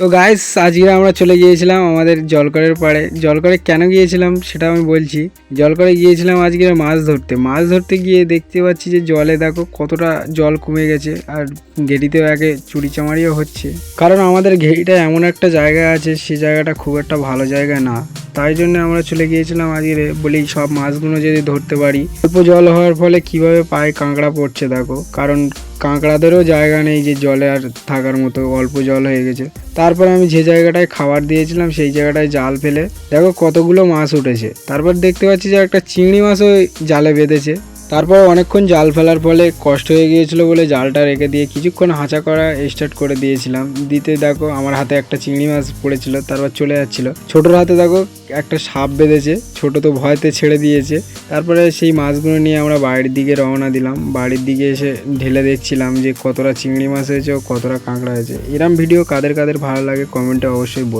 তো গাইস আজকে আমরা চলে গিয়েছিলাম আমাদের জলকরের পাড়ে। জলকরে কেন গিয়েছিলাম সেটা আমি বলছি। জলকরে গিয়েছিলাম আজকে মাছ ধরতে। মাছ ধরতে গিয়ে দেখতে পাচ্ছি যে জলে দেখো কতটা জল কমে গেছে আর ঘেরিতেও একে চুরি চামারিও হচ্ছে। কারণ আমাদের ঘেরিটা এমন একটা জায়গা আছে, সে জায়গাটা খুব একটা ভালো জায়গা না। তাই জন্য আমরা চলে গিয়েছিলাম আজকে বলি সব মাছগুলো যদি ধরতে পারি। অল্প জল হওয়ার ফলে কীভাবে পায়ে কাঁকড়া পড়ছে দেখো। কারণ কাঁকড়াদেরও জায়গা নেই যে জলে আর থাকার মতো, অল্প জল হয়ে গেছে। তারপর আমি যে জায়গাটায় খাবার দিয়েছিলাম সেই জায়গাটায় জাল ফেলে, দেখো কতগুলো মাছ উঠেছে। তারপর দেখতে পাচ্ছি যে একটা চিংড়ি মাছ ওই জালে বেঁধেছে। তারপর অনেকক্ষণ জাল ফেলার ফলে কষ্ট হয়ে গিয়েছিল বলে জালটা রেখে দিয়ে কিছুক্ষণ হাঁচা করা স্টার্ট করে দিয়েছিলাম। দিতে দেখো আমার হাতে একটা চিংড়ি মাছ পড়েছিল, তারপর চলে যাচ্ছিল। ছোটোর হাতে দেখো একটা সাপ বেঁধেছে, ছোটো তো ভয়তে ছেড়ে দিয়েছে। তারপরে সেই মাছগুলো নিয়ে আমরা বাড়ির দিকে রওনা দিলাম। বাড়ির দিকে এসে ঢেলে দেখছিলাম যে কতটা চিংড়ি মাছ হয়েছে ও কতটা কাঁকড়া হয়েছে। এরম ভিডিও কাদের কাদের ভালো লাগে কমেন্টে অবশ্যই বল